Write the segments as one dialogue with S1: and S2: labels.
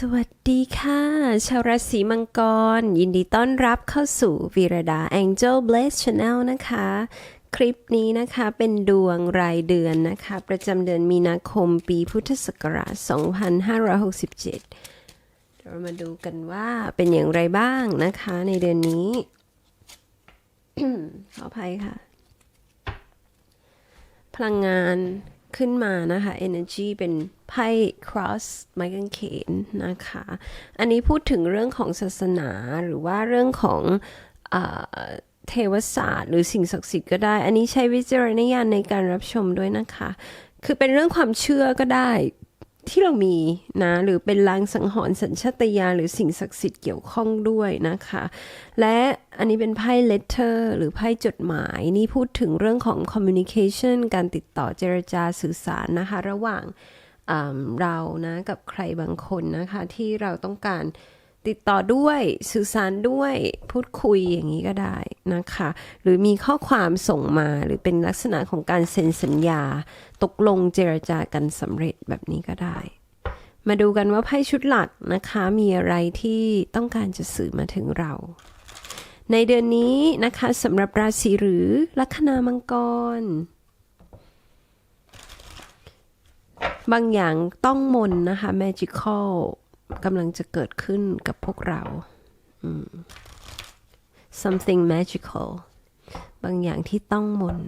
S1: สวัสดีค่ะ ชาวราศีมังกร ยินดีต้อนรับเข้าสู่วีรดา Angel Bless Channel นะคะ คลิปนี้นะคะเป็นดวงรายเดือนนะคะ ประจำเดือนมีนาคมปีพุทธศักราช 2567 เรามาดูกันว่าเป็นอย่างไรบ้างนะคะในเดือนนี้ ขออภัยค่ะ พลังงาน ขึ้นมานะคะ energy เป็นไพ่ cross ไม้กางเขนนะคะ อันนี้พูดถึงเรื่องของศาสนาหรือว่าเรื่องของเทวศาสตร์หรือสิ่งศักดิ์สิทธิ์ก็ได้ อันนี้ใช้วิจารณญาณในการรับชมด้วยนะคะ คือเป็นเรื่องความเชื่อก็ได้ ที่เรามีนะหรือเป็นลางสังหรณ์สัญชาตญาณหรือสิ่งศักดิ์สิทธิ์เกี่ยวข้องด้วยนะคะ และอันนี้เป็นไพ่ letter หรือไพ่จดหมาย นี่พูดถึงเรื่องของ communication การติดต่อเจรจาสื่อสารนะคะ ระหว่างเรานะกับใครบางคนนะคะ ที่เราต้องการ ติดต่อด้วยสื่อสารด้วยพูดคุยอย่างนี้ก็ได้นะคะ หรือมีข้อความส่งมาหรือเป็นลักษณะของการเซ็นสัญญา ตกลงเจรจากันสำเร็จแบบนี้ก็ได้ มาดูกันว่าไพ่ชุดหลักนะคะ มีอะไรที่ต้องการจะสื่อมาถึงเรา ในเดือนนี้นะคะสำหรับราศีหรือลัคนามังกรบางอย่างต้องมนนะคะ magical กำลังจะเกิดขึ้นกับพวกเรา something magical บางอย่างที่ต้องมน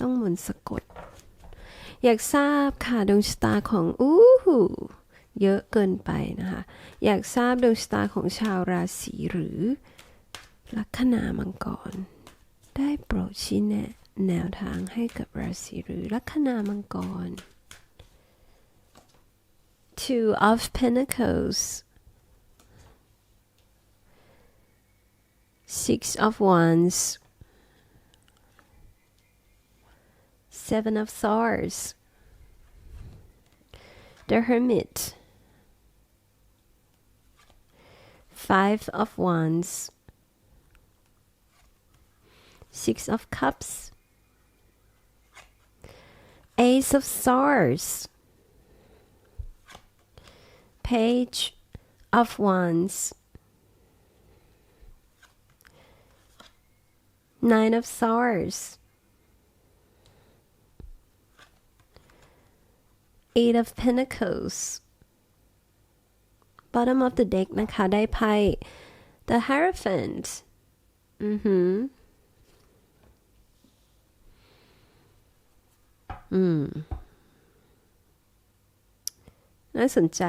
S1: ต้องมนสะกด อยากทราบค่ะดวงชะตาของอู้หูเยอะเกินไปนะคะ อยากทราบดวงชะตาของชาวราศีหรือ ลัคนามังกร ได้โปรดชี้แนะแนวทางให้กับราศีหรือลัคนามังกร Two of Pentacles Six of Wands. Seven of Swords. The Hermit. Five of Wands. Six of Cups. Ace of Swords Page of Wands Nine of Swords Eight of Pentacles bottom of the deck นะคะ ได้ไพ่ The Hierophant อือหือ อืม น่าสนใจ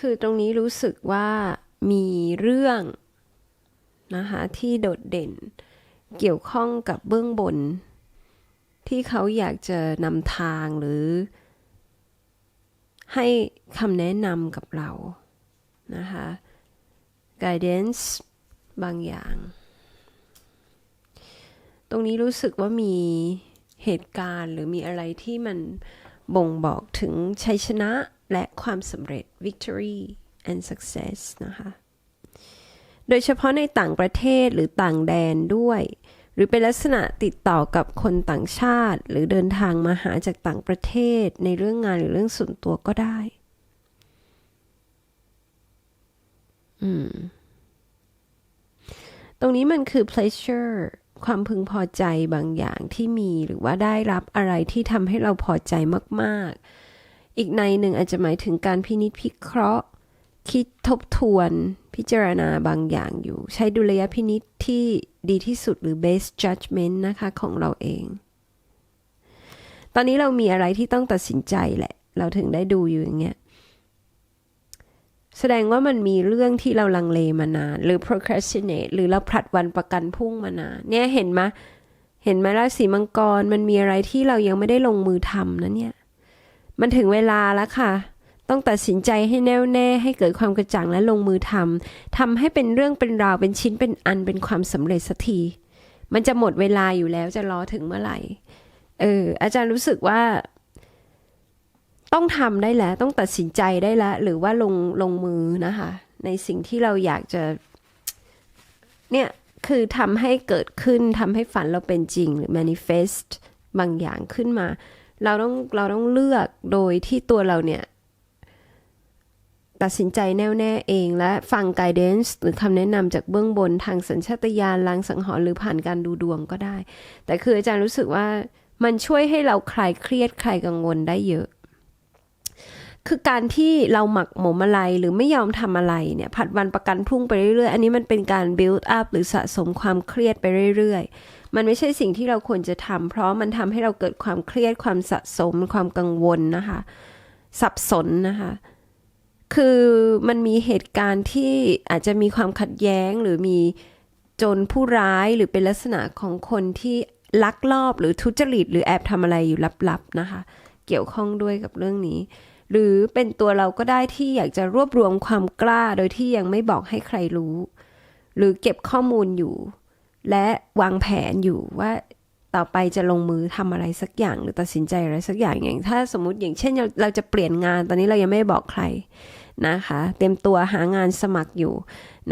S1: คือตรงนี้รู้สึกว่ามีเรื่องนะคะที่โดดเด่นเกี่ยวข้องกับเบื้องบน ที่เขาอยากจะนำทางหรือ ให้คำแนะนำกับเรานะคะ guidance บางอย่าง ตรงนี้รู้สึกว่ามีเหตุการณ์หรือมีอะไรที่มันบ่งบอกถึงชัยชนะ และความสำเร็จ victory and success นะคะ โดยเฉพาะในต่างประเทศหรือต่างแดนด้วย หรือเป็นลักษณะติดต่อกับคนต่างชาติ หรือเดินทางมาหาจากต่างประเทศในเรื่องงานหรือเรื่องส่วนตัวก็ได้ อืม ตรงนี้มันคือ pleasure ความพึงพอใจบางอย่างที่มีหรือว่าได้รับอะไรที่ทำให้เราพอใจมาก ๆ อีกในหนึ่งอาจจะหมายถึงการพินิจพิเคราะห์ คิดทบทวนพิจารณาบางอย่างอยู่ ใช้ดุลยพินิษที่ดีที่สุดหรือ best judgment นะคะของเราเอง ตอนนี้เรามีอะไรที่ต้องตัดสินใจแหละ เราถึงได้ดูอยู่อย่างเงี้ย แสดงว่ามันมีเรื่องที่เราลังเลมานาน หรือ procrastinate หรือเราผลัดวันประกันพุ่งมานาน เนี่ยเห็นไหมเห็นไหมราศีมังกรมันมีอะไรที่เรายังไม่ได้ลงมือทำนะเนี่ย มันถึงเวลาแล้วค่ะ ต้องตัดสินใจให้แน่วแน่ให้เกิดความกระจ่างและลงมือทำทำให้เป็นเรื่องเป็นราวเป็นชิ้นเป็นอันเป็นความสำเร็จสักที มันจะหมดเวลาอยู่แล้วจะรอถึงเมื่อไหร่ เออ อาจารย์รู้สึกว่า ต้องทำได้แล้ว ต้องตัดสินใจได้แล้ว หรือว่าลงลงมือนะคะ ในสิ่งที่เราอยากจะ เนี่ยคือทำให้เกิดขึ้นทำให้ฝันเราเป็นจริงหรือ manifest บางอย่างขึ้นมา เราต้องเราต้องเลือกโดยที่ตัวเราเนี่ย ตัดสินใจแน่วแน่เองและฟัง guidance หรือคำแนะนำจากเบื้องบนทางสัญชาตญาณลางสังหรณ์หรือผ่านการดูดวงก็ได้ แต่คืออาจารย์รู้สึกว่ามันช่วยให้เราคลายเครียดคลายกังวลได้เยอะ คือการที่เราหมักหมมอะไรหรือไม่ยอมทำอะไรเนี่ย ผัดวันประกันพรุ่งไปเรื่อยๆ อันนี้มันเป็นการ build up หรือสะสมความเครียดไปเรื่อยๆ มันไม่ใช่สิ่งที่เราควรจะทำเพราะมันทำให้เราเกิดความเครียดความสะสมความกังวลนะคะ สับสนนะคะ คือมันมีเหตุการณ์ที่อาจจะมีความขัดแย้งหรือมีโจรผู้ร้ายหรือเป็นลักษณะของคนที่ลักลอบหรือทุจริต หรือแอบทำอะไรอยู่ลับๆนะคะ เกี่ยวข้องด้วยกับเรื่องนี้ หรือเป็นตัวเราก็ได้ที่อยากจะรวบรวมความกล้าโดยที่ยังไม่บอกให้ใครรู้ หรือเก็บข้อมูลอยู่ และวางแผนอยู่ว่าต่อไปจะลงมือทำอะไรสักอย่างหรือตัดสินใจอะไรสักอย่างอย่าง ถ้าสมมติอย่างเช่นเราจะเปลี่ยนงานตอนนี้เรายังไม่บอกใครนะคะ เต็มตัวหางานสมัครอยู่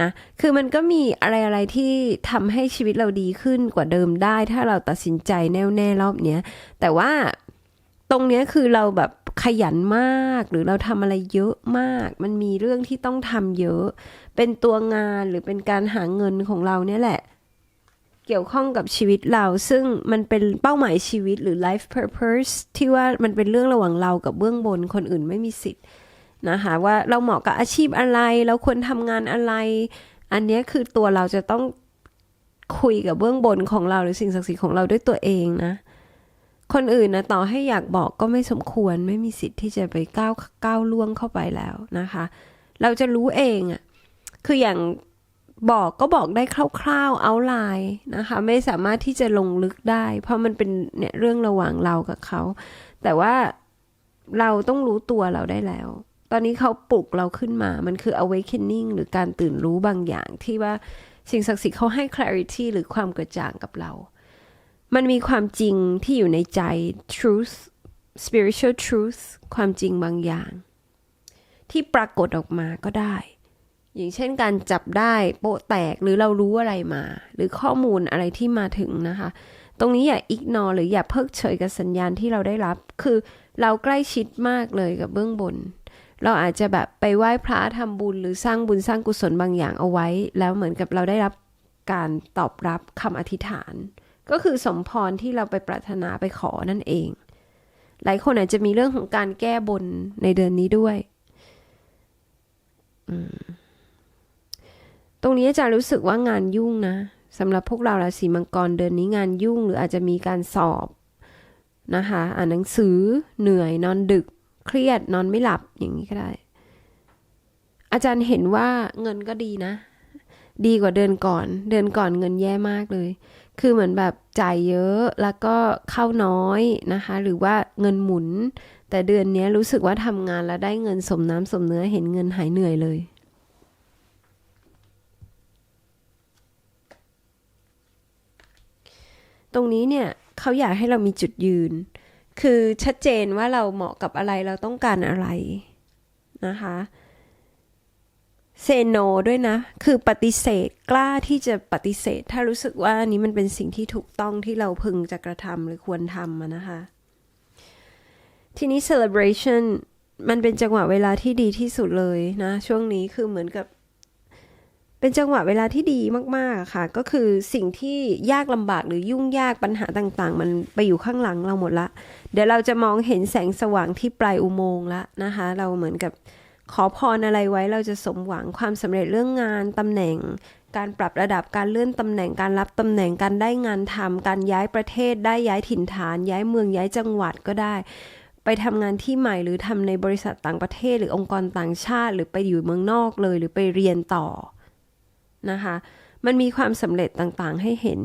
S1: นะคือมันก็มีอะไรอะไรที่ทำให้ชีวิตเราดีขึ้นกว่าเดิมได้ ถ้าเราตัดสินใจแน่วแน่รอบเนี้ยแต่ว่าตรงเนี้ยคือเราแบบขยันมากหรือเราทำอะไรเยอะมาก มันมีเรื่องที่ต้องทำเยอะ เป็นตัวงานหรือเป็นการหาเงินของเราเนี่ยแหละ เกี่ยวข้องกับชีวิตเรา ซึ่งมันเป็นเป้าหมายชีวิตหรือ life purpose ที่ว่ามันเป็นเรื่องระหว่างเรากับเบื้องบนคนอื่นไม่มีสิทธิ์นะคะว่าเราเหมาะกับอาชีพอะไร เราควรทำงานอะไร อันนี้คือตัวเราจะต้องคุยกับเบื้องบนของเราหรือสิ่งศักดิ์สิทธิ์ของเราด้วยตัวเองนะ คนอื่นนะต่อให้อยากบอกก็ไม่สมควรไม่มีสิทธิ์ที่จะไปก้าวก้าวล่วงเข้าไปแล้วนะคะ เราจะรู้เองอะคืออย่าง บอกก็บอกได้คร่าวๆเอาไลน์นะคะ ไม่สามารถที่จะลงลึกได้ เพราะมันเป็นเนี่ยเรื่องระหว่างเรากับเขา แต่ว่าเราต้องรู้ตัวเราได้แล้ว ตอนนี้เขาปลุกเราขึ้นมา มันคือ awakening หรือการตื่นรู้บางอย่างที่ว่าสิ่งศักดิ์สิทธิ์เขาให้ clarity หรือความกระจ่างกับเรา มันมีความจริงที่อยู่ในใจ truth spiritual truth ความจริงบางอย่าง ที่ปรากฏออกมาก็ได้ อย่างเช่นการจับได้โปะแตกหรือเรารู้อะไรมา หรือข้อมูลอะไรที่มาถึงนะคะ ตรงนี้อย่าอิกนอหรืออย่าเพิกเฉยกับสัญญาณที่เราได้รับ คือเราใกล้ชิดมากเลยกับเบื้องบน เราอาจจะแบบไปไหว้พระทำบุญหรือสร้างบุญสร้างกุศลบางอย่างเอาไว้ แล้วเหมือนกับเราได้รับการตอบรับคำอธิษฐาน ก็คือสมพรที่เราไปปรารถนาไปขอนั่นเอง หลายคนอาจจะมีเรื่องของการแก้บนในเดือนนี้ด้วยต รงนี้อาจารย์รู้สึกว่างานยุ่งนะสำหรับพวกเราราศีมังกรเดือนนี้งานยุ่ง หรืออาจจะมีการสอบนะคะอ่านหนังสือเหนื่อยนอนดึก เครียดนอนไม่หลับอย่างนี้ก็ได้ อาจารย์เห็นว่าเงินก็ดีนะ ดีกว่าเดือนก่อน เดือนก่อนเงินแย่มากเลย คือเหมือนแบบจ่ายเยอะแล้วก็เข้าน้อยนะคะ หรือว่าเงินหมุน แต่เดือนนี้รู้สึกว่าทำงานแล้วได้เงินสมน้ำสมเนื้อเห็นเงินหายเหนื่อยเลย รงนี้เนี่ยเขาอยากให้เรามีจุดยืน คือชัดเจนว่าเราเหมาะกับอะไรเราต้องการอะไรนะคะเซโนด้วยนะ คือปฏิเสธกล้าที่จะปฏิเสธ ถ้ารู้สึกว่านี้มันเป็นสิ่งที่ถูกต้องที่เราพึงจะกระทำหรือควรทำนะคะ ทีนี้ celebration มันเป็นจังหวะเวลาที่ดีที่สุดเลยนะ ช่วงนี้คือเหมือนกับ เป็นจังหวะเวลาที่ดีมากๆค่ะ ก็คือสิ่งที่ยากลำบากหรือยุ่งยากปัญหาต่างๆ มันไปอยู่ข้างหลังเราหมดละ เดี๋ยวเราจะมองเห็นแสงสว่างที่ปลายอุโมงค์ละนะคะ เราเหมือนกับขอพรอะไรไว้เราจะสมหวังความสำเร็จเรื่องงานตำแหน่ง การปรับระดับการเลื่อนตำแหน่งการรับตำแหน่งการได้งานทำการย้ายประเทศได้ย้ายถิ่นฐาน ย้ายเมืองย้ายจังหวัดก็ได้ไปทำงานที่ใหม่หรือทำในบริษัทต่างประเทศ หรือองค์กรต่างชาติ หรือไปอยู่เมืองนอกเลย หรือไปเรียนต่อ นะคะ มันมีความสำเร็จต่างๆให้เห็น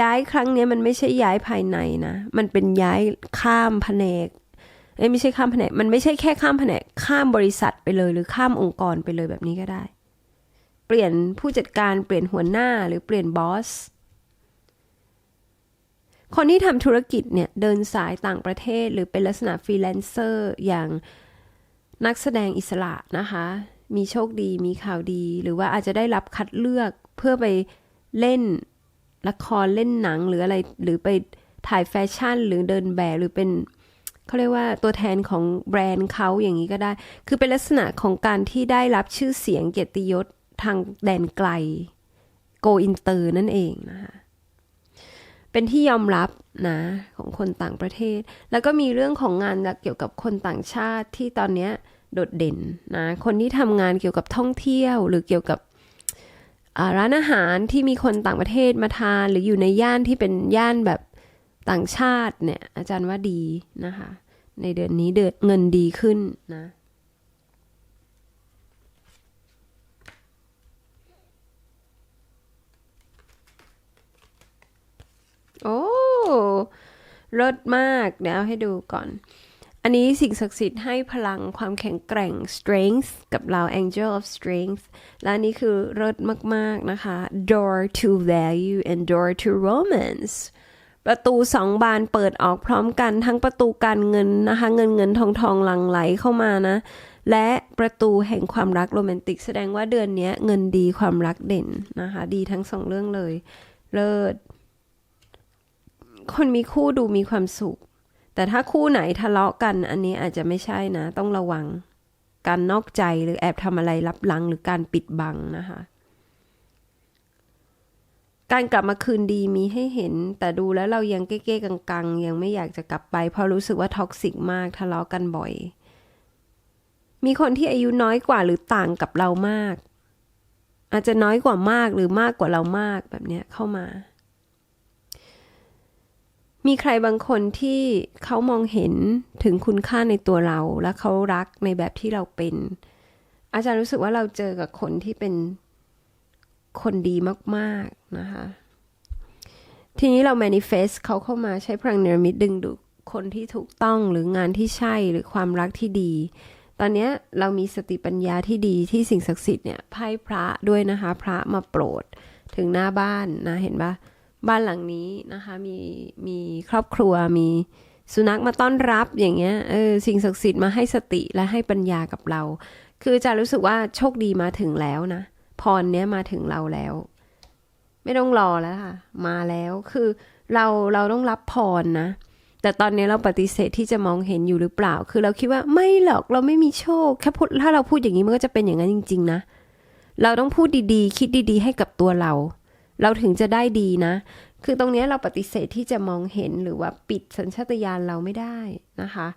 S1: ย้ายครั้งนี้มันไม่ใช่ย้ายภายในนะ มันเป็นย้ายข้ามแผนกไม่ใช่ข้ามแผนก มันไม่ใช่แค่ข้ามแผนก ข้ามบริษัทไปเลย หรือข้ามองค์กรไปเลยแบบนี้ก็ได้ เปลี่ยนผู้จัดการเปลี่ยนหัวหน้าหรือเปลี่ยนบอส คนที่ทำธุรกิจเนี่ยเดินสายต่างประเทศหรือเป็นลักษณะฟรีแลนเซอร์อย่างนักแสดงอิสระนะคะมีโชคดีมีข่าวดี หรือว่าอาจจะได้รับคัดเลือกเพื่อไปเล่นละครเล่นหนังหรืออะไร หรือไปถ่ายแฟชั่น หรือเดินแบบหรือเป็นเขาเรียกว่าตัวแทนของแบรนด์เขาอย่างนี้ก็ได้ คือเป็นลักษณะของการที่ได้รับชื่อเสียงเกียรติยศทางแดนไกลโกอินเตอร์นั่นเองนะคะเป็นที่ยอมรับนะของคนต่างประเทศ แล้วก็มีเรื่องของงานเกี่ยวกับคนต่างชาติที่ตอนเนี้ย โดดเด่นนะคนที่ทำงานเกี่ยวกับท่องเที่ยว หรือเกี่ยวกับร้านอาหารที่มีคนต่างประเทศมาทาน หรืออยู่ในย่านที่เป็นย่านแบบต่างชาติเนี่ย อาจารย์ว่าดีนะคะ ในเดือนนี้เดือนเงินดีขึ้นนะโอ้เลิศมาก เดี๋ยวให้ดูก่อน อันนี้สิ่งศักดิ์สิทธิ์ให้พลังความแข็งแกร่ง strength กับเรา angel of strength และนนี้คือเลิศมาก ๆ นะคะ door to value and door to romance ประตูสองบานเปิดออกพร้อมกันทั้งประตูการเงินนะคะ เงินเงินทองทองหลังไหลเข้ามานะ และประตูแห่งความรักโรแมนติก แสดงว่าเดือนนี้เงินดีความรักเด่นนะคะ ดีทั้งสองเรื่องเลย เลิศคนมีคู่ดูมีความสุข แต่ถ้าคู่ไหนทะเลาะกันอันนี้อาจจะไม่ใช่นะ ต้องระวัง การนอกใจหรือแอบทำอะไรลับหลังหรือการปิดบังนะคะ การกลับมาคืนดีมีให้เห็น แต่ดูแล้วเรายังเก้ๆกังๆ ยังไม่อยากจะกลับไป เพราะรู้สึกว่าท็อกซิกมากทะเลาะกันบ่อย มีคนที่อายุน้อยกว่าหรือต่างกับเรามาก อาจจะน้อยกว่ามากหรือมากกว่าเรามากแบบเนี้ยเข้ามา มีใครบางคนที่เขามองเห็นถึงคุณค่าในตัวเรา และเขารักในแบบที่เราเป็น อาจารย์รู้สึกว่าเราเจอกับคนที่เป็นคนดีมาก ๆ นะคะ ทีนี้เรา manifest เขาเข้ามาใช้พลังเนรมิตดึงดูดคนที่ถูกต้องหรืองานที่ใช่หรือความรักที่ดี ตอนนี้เรามีสติปัญญาที่ดีที่สิ่งศักดิ์สิทธิ์เนี่ยไพ่พระด้วยนะคะ พระมาโปรดถึงหน้าบ้านนะเห็นปะ บ้านหลังนี้นะคะมีมีครอบครัวมีสุนัขมาต้อนรับอย่างเงี้ยเออสิ่งศักดิ์สิทธิ์มาให้สติและให้ปัญญากับเรา คือจะรู้สึกว่าโชคดีมาถึงแล้วนะพรเนี้ยมาถึงเราแล้ว ไม่ต้องรอแล้วค่ะ มาแล้วคือเราเราต้องรับพรนะ แต่ตอนนี้เราปฏิเสธที่จะมองเห็นอยู่หรือเปล่า คือเราคิดว่าไม่หรอกเราไม่มีโชคแค่พูดถ้าเราพูดอย่างนี้มันก็จะเป็นอย่างนั้นจริง ๆ นะ เราต้องพูดดีๆ คิดดี ๆ ให้กับตัวเรา เราถึงจะได้ดีนะ คือตรงนี้เราปฏิเสธที่จะมองเห็นหรือว่าปิดสัญชาตญาณเราไม่ได้นะคะ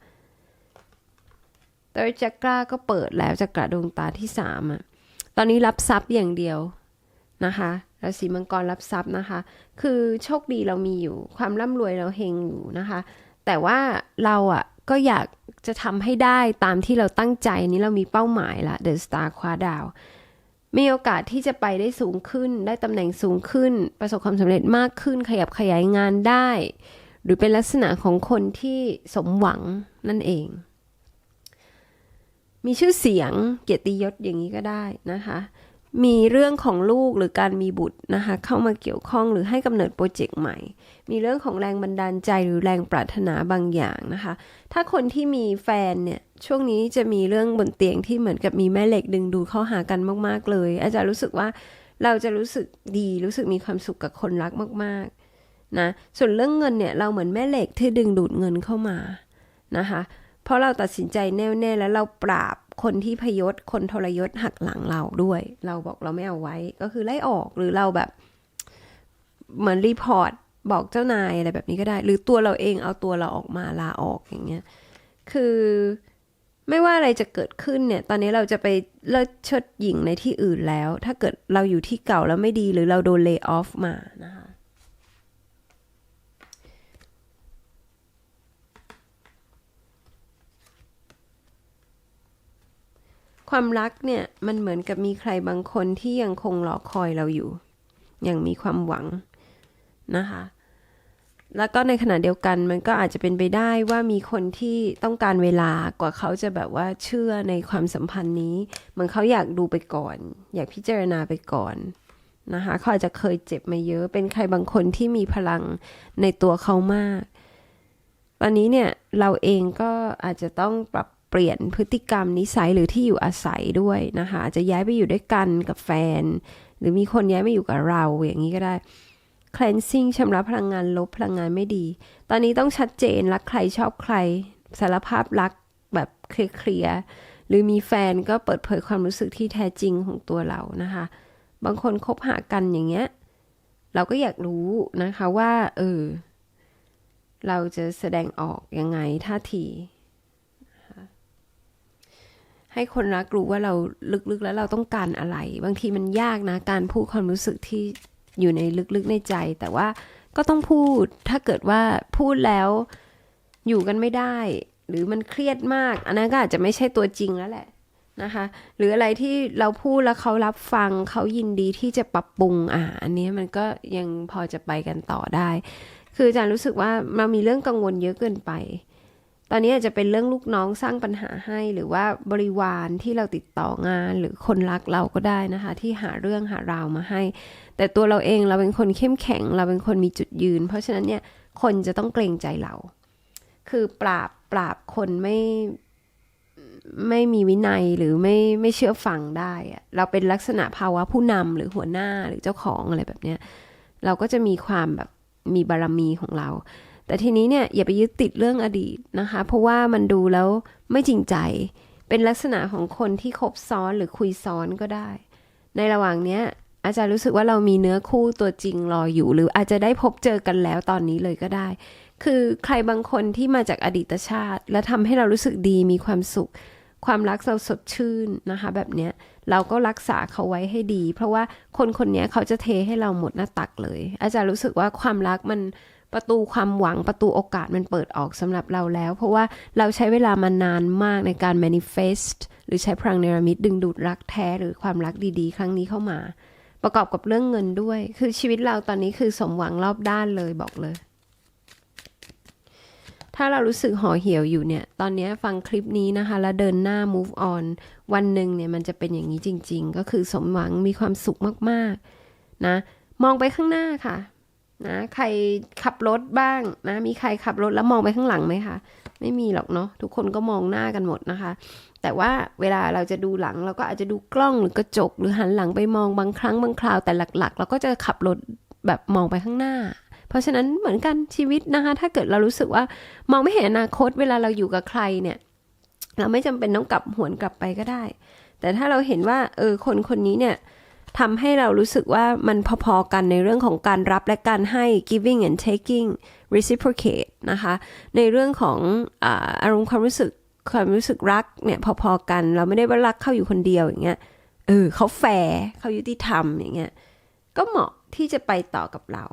S1: ตอจักราก็เปิดแล้วจักระดวงตาที่สามอะตอนนี้รับทรัพย์อย่างเดียวนะคะราศีมังกรรับทรัพย์นะคะ คือโชคดีเรามีอยู่ ความร่ำรวยเราเฮงอยู่นะคะ แต่ว่าเราอะก็อยากจะทำให้ได้ตามที่เราตั้งใจนี้เรามีเป้าหมายละเดอะสตาร์คว้าดาว มีโอกาสที่จะไปได้สูงขึ้น ได้ตำแหน่งสูงขึ้น ประสบความสำเร็จมากขึ้น ขยับขยายงานได้ หรือเป็นลักษณะของคนที่สมหวังนั่นเอง มีชื่อเสียงเกียรติยศอย่างนี้ก็ได้นะคะ มีเรื่องของลูกหรือการมีบุตรนะคะเข้ามาเกี่ยวข้องหรือให้กำเนิดโปรเจกต์ใหม่ มีเรื่องของแรงบันดาลใจหรือแรงปรารถนาบางอย่างนะคะ ถ้าคนที่มีแฟนเนี่ยช่วงนี้จะมีเรื่องบนเตียงที่เหมือนกับมีแม่เหล็กดึงดูดเข้าหากันมาก ๆ เลย อาจารย์รู้สึกว่าเราจะรู้สึกดีรู้สึกมีความสุขกับคนรักมาก ๆ นะ ส่วนเรื่องเงินเนี่ยเราเหมือนแม่เหล็กที่ดึงดูดเงินเข้ามานะคะเพราะเราตัดสินใจแน่วแน่แล้วเราปราบคนที่พยศคนทรยศหักหลังเราด้วย เราบอกเราไม่เอาไว้ก็คือไล่ออกหรือเราแบบ เหมือนรีพอร์ต บอกเจ้านายอะไรแบบนี้ก็ได้ หรือตัวเราเองเอาตัวเราออกมาลาออกอย่างเงี้ย คือไม่ว่าอะไรจะเกิดขึ้นเนี่ย ตอนนี้เราจะไปเลิศเชิดหญิงในที่อื่นแล้ว ถ้าเกิดเราอยู่ที่เก่าแล้วไม่ดีหรือเราโดนเลิกออฟมานะคะ ความรักเนี่ย มันเหมือนกับมีใครบางคนที่ยังคงรอคอยเราอยู่ย่างมีความหวังนะคะ แล้วก็ในขณะเดียวกันมันก็อาจจะเป็นไปได้ว่ามีคนที่ต้องการเวลากว่าเขาจะแบบว่าเชื่อในความสัมพันธ์นี้เหมือนเขาอยากดูไปก่อน อยากพิจารณาไปก่อนนะคะเขาอาจจะเคยเจ็บมาเยอะ เป็นใครบางคนที่มีพลังในตัวเขามาก ตอนนี้เนี่ยเราเองก็อาจจะต้องปรับเปลี่ยนพฤติกรรมนิสัยหรือที่อยู่อาศัยด้วยนะคะอาจจะย้ายไปอยู่ด้วยกันกับแฟน หรือมีคนย้ายมาอยู่กับเราอย่างนี้ก็ได้ cleansing ชำระพลังงานลบพลังงานไม่ดี ตอนนี้ต้องชัดเจนรักใครชอบใคร สารภาพรักแบบเคลียร์ๆหรือมีแฟนก็เปิดเผยความรู้สึกที่แท้จริงของตัวเรานะคะ บางคนคบหากันอย่างเงี้ย เราก็อยากรู้นะคะว่า เออ เราจะแสดงออกยังไงท่าที ให้คนรักรู้ว่าเราลึกๆแล้วเราต้องการอะไร บางทีมันยากนะ การพูดความรู้สึกที่ อยู่ในลึกๆในใจ แต่ว่าก็ต้องพูดถ้าเกิดว่าพูดแล้วอยู่กันไม่ได้ หรือมันเครียดมาก อันนั้นก็อาจจะไม่ใช่ตัวจริงแล้วแหละนะคะ หรืออะไรที่เราพูดแล้วเขารับฟังเขายินดีที่จะปรับปรุงอ่าอันนี้มันก็ยังพอจะไปกันต่อได้ คืออาจารย์รู้สึกว่าเรามีเรื่องกังวลเยอะเกินไป ตอนนี้อาจจะเป็นเรื่องลูกน้องสร้างปัญหาให้หรือว่าบริวารที่เราติดต่องานหรือคนรักเราก็ได้นะคะ ที่หาเรื่องหาราวมาให้ แต่ตัวเราเองเราเป็นคนเข้มแข็ง เราเป็นคนมีจุดยืน เพราะฉะนั้นเนี่ยคนจะต้องเกรงใจเรา คือปราบปราบคนไม่ไม่มีวินัยหรือไม่ไม่เชื่อฟังได้อะเราเป็นลักษณะภาวะผู้นำหรือหัวหน้าหรือเจ้าของอะไรแบบเนี้ยเราก็จะมีความแบบมีบารมีของเรา แต่ทีนี้เนี่ยอย่าไปยึดติดเรื่องอดีตนะคะ เพราะว่ามันดูแล้วไม่จริงใจ เป็นลักษณะของคนที่คบซ้อนหรือคุยซ้อนก็ได้ ในระหว่างเนี้ย อาจารย์รู้สึกว่าเรามีเนื้อคู่ตัวจริงรออยู่ หรืออาจจะได้พบเจอกันแล้วตอนนี้เลยก็ได้ คือใครบางคนที่มาจากอดีตชาติ และทำให้เรารู้สึกดีมีความสุข ความรักเราสดชื่นนะคะ แบบเนี้ยเราก็รักษาเขาไว้ให้ดี เพราะว่าคนคนนี้เขาจะเทให้เราหมดหน้าตักเลย อาจารย์รู้สึกว่าความรักมันประตูความหวังประตูโอกาสมันเปิดออกสำหรับเราแล้ว เพราะว่าเราใช้เวลามานานมากในการ manifest หรือใช้พลังเนรมิตดึงดูดรักแท้หรือความรักดีๆ ครั้งนี้เข้ามา ประกอบกับเรื่องเงินด้วย คือชีวิตเราตอนนี้คือสมหวังรอบด้านเลยบอกเลย ถ้าเรารู้สึกห่อเหี่ยวอยู่เนี่ย ตอนนี้ฟังคลิปนี้นะคะ แล้วเดินหน้า move on วันหนึ่งเนี่ยมันจะเป็นอย่างนี้จริง ๆ ก็คือสมหวังมีความสุขมากๆ นะ มองไปข้างหน้าค่ะ นะใครขับรถบ้างนะมีใครขับรถแล้วมองไปข้างหลังไหมคะไม่มีหรอกเนาะทุกคนก็มองหน้ากันหมดนะคะ แต่ว่าเวลาเราจะดูหลังเราก็อาจจะดูกล้องหรือกระจก หรือหันหลังไปมองบางครั้งบางคราวแต่หลัก ๆ เราก็จะขับรถแบบมองไปข้างหน้า เพราะฉะนั้นเหมือนกันชีวิตนะคะ ถ้าเกิดเรารู้สึกว่ามองไม่เห็นอนาคตเวลาเราอยู่กับใครเนี่ย เราไม่จำเป็นต้องกลับหวนกลับไปก็ได้ แต่ถ้าเราเห็นว่าเออคนคนนี้เนี่ย ทำให้เรารู้สึกว่ามันพอๆกันในเรื่องของการรับและการให้ giving and taking reciprocate นะคะ ในเรื่องของอาอารมณ์ความรู้สึกความรู้สึกรักเนี่ยพอๆกัน เราไม่ได้ว่ารักเข้าอยู่คนเดียวอย่างเงี้ยเออเขาแฟร์เขายุติธรรมอย่างเงี้ยก็เหมาะที่จะไปต่อกับเรา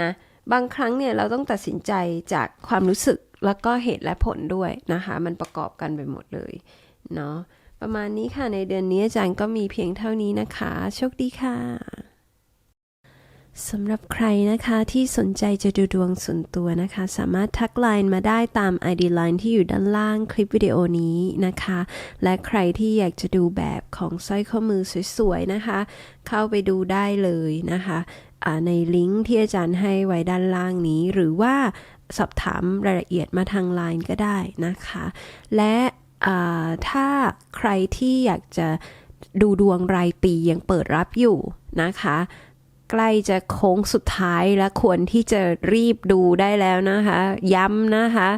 S1: นะบางครั้งเนี่ยเราต้องตัดสินใจจากความรู้สึกแล้วก็เหตุและผลด้วยนะคะ มันประกอบกันไปหมดเลยเนาะ ประมาณนี้ค่ะในเดือนนี้อาจารย์ก็มีเพียงเท่านี้นะคะ โชคดีค่ะสำหรับใครนะคะที่สนใจจะดูดวงส่วนตัวนะคะ สามารถทักไลน์มาได้ตาม ID Line ที่อยู่ด้านล่างคลิปวิดีโอนี้นะคะ และใครที่อยากจะดูแบบของสร้อยข้อมือสวยๆนะคะ เข้าไปดูได้เลยนะคะในลิงก์ที่อาจารย์ให้ไว้ด้านล่างนี้ หรือว่าสอบถามรายละเอียดมาทางไลน์ก็ได้นะคะ และ ถ้าใครที่อยากจะดูดวงรายปียังเปิดรับอยู่นะคะ ใกล้จะโค้งสุดท้ายและควรที่จะรีบดูได้แล้วนะคะ ย้ำนะคะ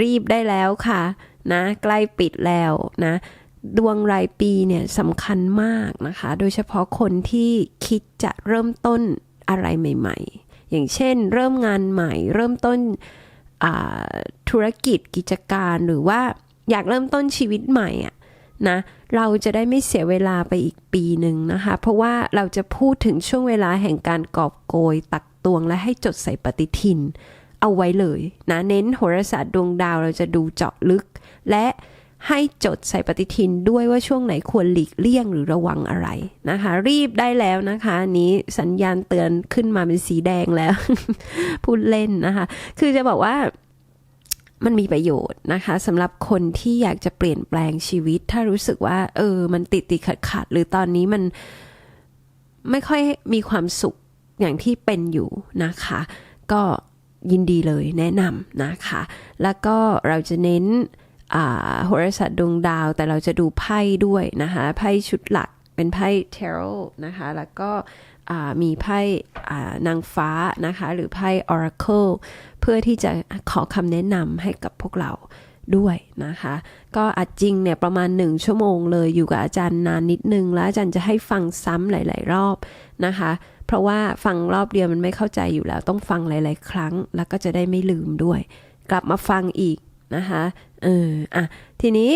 S1: รีบได้แล้วค่ะนะใกล้ปิดแล้วนะดวงรายปีเนี่ยสำคัญมากนะคะ โดยเฉพาะคนที่คิดจะเริ่มต้นอะไรใหม่ ๆ อย่างเช่น เริ่มงานใหม่ เริ่มต้นธุรกิจกิจการหรือว่า อยากเริ่มต้นชีวิตใหม่อะนะเราจะได้ไม่เสียเวลาไปอีกปีหนึ่งนะคะ เพราะว่าเราจะพูดถึงช่วงเวลาแห่งการกอบโกย ตักตวงและให้จดใส่ปฏิทิน เอาไว้เลยนะเน้นโหราศาสตร์ดวงดาวเราจะดูเจาะลึก และให้จดใส่ปฏิทินด้วยว่าช่วงไหนควรหลีกเลี่ยงหรือระวังอะไรนะคะ รีบได้แล้วนะคะอันนี้สัญญาณเตือนขึ้นมาเป็นสีแดงแล้ว พูดเล่นนะคะ คือจะบอกว่า มันมีประโยชน์นะคะสำหรับคนที่อยากจะเปลี่ยนแปลงชีวิต ถ้ารู้สึกว่า เออ มันติดติดขัดขัดหรือตอนนี้มันไม่ค่อยมีความสุขอย่างที่เป็นอยู่นะคะ ก็ยินดีเลยแนะนำนะคะ แล้วก็เราจะเน้นอ่าโหราศาสตร์ดวงดาว แต่เราจะดูไพ่ด้วยนะคะ ไพ่ชุดหลักเป็นไพ่เทโรนะคะ แล้วก็ มีไพ่นางฟ้านะคะ หรือไพ่ Oracle เพื่อที่จะขอคำแนะนำให้กับพวกเราด้วยนะคะ ก็อัดจริงเนี่ยประมาณ 1 ชั่วโมงเลยอยู่กับอาจารย์นานนิดนึง แล้วอาจารย์จะให้ฟังซ้ำหลาย ๆ รอบนะคะ เพราะว่าฟังรอบเดียวมันไม่เข้าใจอยู่แล้ว ต้องฟังหลาย ๆ ครั้ง แล้วก็จะได้ไม่ลืมด้วย กลับมาฟังอีกนะคะเอออะทีนี้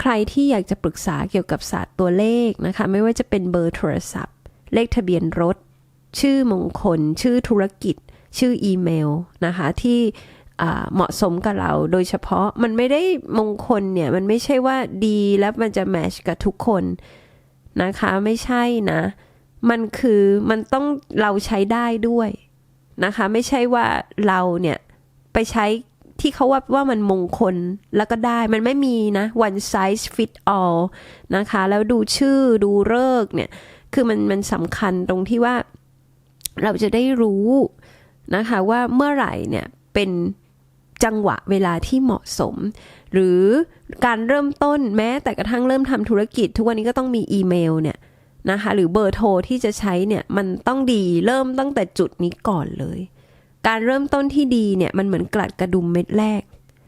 S1: ใครที่อยากจะปรึกษาเกี่ยวกับศาสตร์ตัวเลขนะคะ ไม่ว่าจะเป็นเบอร์โทรศัพท์ เลขทะเบียนรถ ชื่อมงคล ชื่อธุรกิจ ชื่ออีเมลนะคะที่เหมาะสมกับเราโดยเฉพาะมันไม่ได้มงคลเนี่ย มันไม่ใช่ว่าดีแล้วมันจะแมชกับทุกคนนะคะไม่ใช่นะ มันคือมันต้องเราใช้ได้ด้วยนะคะ ไม่ใช่ว่าเราเนี่ย ไปใช้ที่เขาว่าว่ามันมงคลแล้วก็ได้มันไม่มีนะ one size fit all นะคะ แล้วดูชื่อดูเลิกเนี่ย คือมันมันสำคัญตรงที่ว่าเราจะได้รู้นะคะว่าเมื่อไหร่เนี่ยเป็นจังหวะเวลาที่เหมาะสม หรือการเริ่มต้นแม้แต่กระทั่งเริ่มทำธุรกิจ ทุกวันนี้ก็ต้องมีอีเมลเนี่ยนะคะหรือเบอร์โทรที่จะใช้เนี่ยมันต้องดีเริ่มตั้งแต่จุดนี้ก่อนเลย การเริ่มต้นที่ดีเนี่ยมันเหมือนกลัดกระดุมเม็ดแรก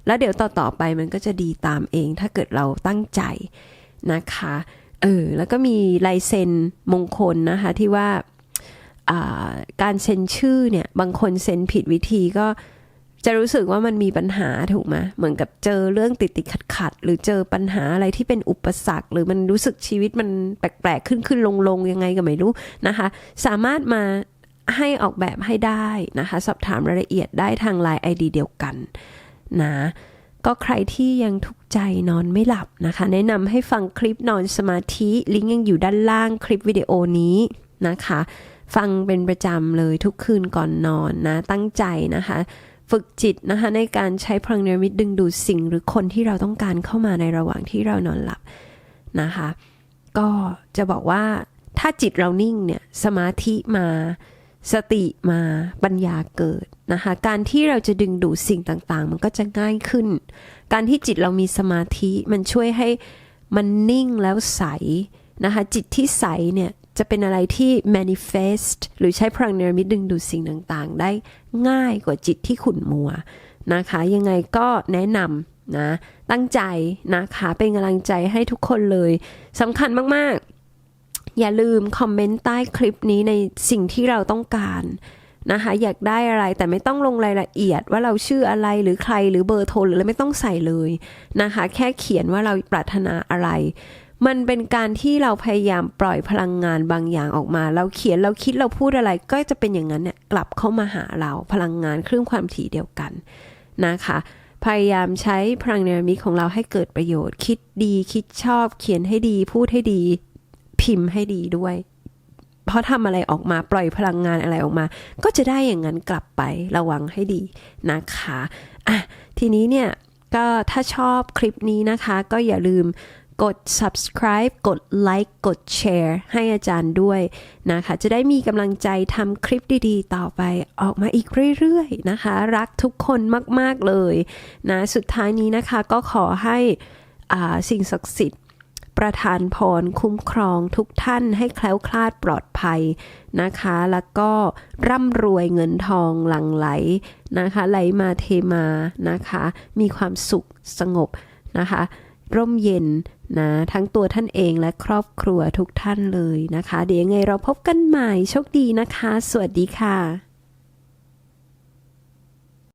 S1: แล้วเดี๋ยวต่อๆไปมันก็จะดีตามเอง ถ้าเกิดเราตั้งใจนะคะ เออแล้วก็มีลายเซ็นมงคลนะคะที่ว่าการเซ็นชื่อเนี่ยบางคนเซ็นผิดวิธีก็จะรู้สึกว่ามันมีปัญหาถูกไหมเหมือนกับเจอเรื่องติดติดขัดขัดหรือเจอปัญหาอะไรที่เป็นอุปสรรค หรือมันรู้สึกชีวิตมันแปลกๆ ขึ้นขึ้นลงลงยังไงก็ไม่รู้นะคะ สามารถมาให้ออกแบบให้ได้นะคะ สอบถามรายละเอียดได้ทาง Line ID เดียวกันนะ ก็ใครที่ยังทุกข์ใจนอนไม่หลับนะคะ แนะนำให้ฟังคลิปนอนสมาธิลิงก์ยังอยู่ด้านล่างคลิปวิดีโอนี้นะคะ ฟังเป็นประจำเลยทุกคืนก่อนนอนนะ ตั้งใจนะคะ ฝึกจิตนะคะ ในการใช้พลังเนรมิตดึงดูดสิ่งหรือคนที่เราต้องการเข้ามาในระหว่างที่เรานอนหลับนะคะ ก็จะบอกว่าถ้าจิตเรานิ่งเนี่ยสมาธิมา สติมาปัญญาเกิด นะคะการที่เราจะดึงดูดสิ่งต่างๆ มันก็จะง่ายขึ้น การที่จิตเรามีสมาธิมันช่วยให้มันนิ่งแล้วใสนะคะจิตที่ใสเนี่ยจะเป็นอะไรที่ manifest หรือใช้พลังเนรมิตดึงดูดสิ่งต่างๆ ได้ง่ายกว่าจิตที่ขุ่นมัวนะคะ ยังไงก็แนะนำนะตั้งใจนะคะเป็นกำลังใจให้ทุกคนเลยสำคัญมากๆ อย่าลืมคอมเมนต์ใต้คลิปนี้ในสิ่งที่เราต้องการ นะคะอยากได้อะไรแต่ไม่ต้องลงรายละเอียดว่าเราชื่ออะไรหรือใครหรือเบอร์โทรหรืออะไรไม่ต้องใส่เลยนะคะ แค่เขียนว่าเราปรารถนาอะไร มันเป็นการที่เราพยายามปล่อยพลังงานบางอย่างออกมา เราเขียนเราคิดเราพูดอะไรก็จะเป็นอย่างนั้นเนี่ยกลับเข้ามาหาเราพลังงานคลื่นความถี่เดียวกันนะคะพยายามใช้พลังเนรมิตของเราให้เกิดประโยชน์ คิดดีคิดชอบ เขียนให้ดี พูดให้ดี พิมพ์ให้ดีด้วย เพราะทำอะไรออกมาปล่อยพลังงานอะไรออกมา ก็จะได้อย่างนั้นกลับไประวังให้ดีนะคะอะทีนี้เนี่ยก็ถ้าชอบคลิปนี้นะคะ ก็อย่าลืมกด subscribe กด like กด share ให้อาจารย์ด้วยนะคะ จะได้มีกำลังใจทำคลิปดีๆ ต่อไปออกมาอีกเรื่อยๆนะคะ รักทุกคนมากๆเลยนะ สุดท้ายนี้นะคะก็ขอให้อ่าสิ่งศักดิ์สิทธิ์ ประทานพรคุ้มครองทุกท่านให้แคล้วคลาดปลอดภัยนะคะ แล้วก็ร่ำรวยเงินทองหลั่งไหลนะคะ ไหลมาเทมานะคะ มีความสุขสงบนะคะ ร่มเย็นนะทั้งตัวท่านเองและครอบครัวทุกท่านเลยนะคะ เดี๋ยวยังไงเราพบกันใหม่โชคดีนะคะ สวัสดีค่ะ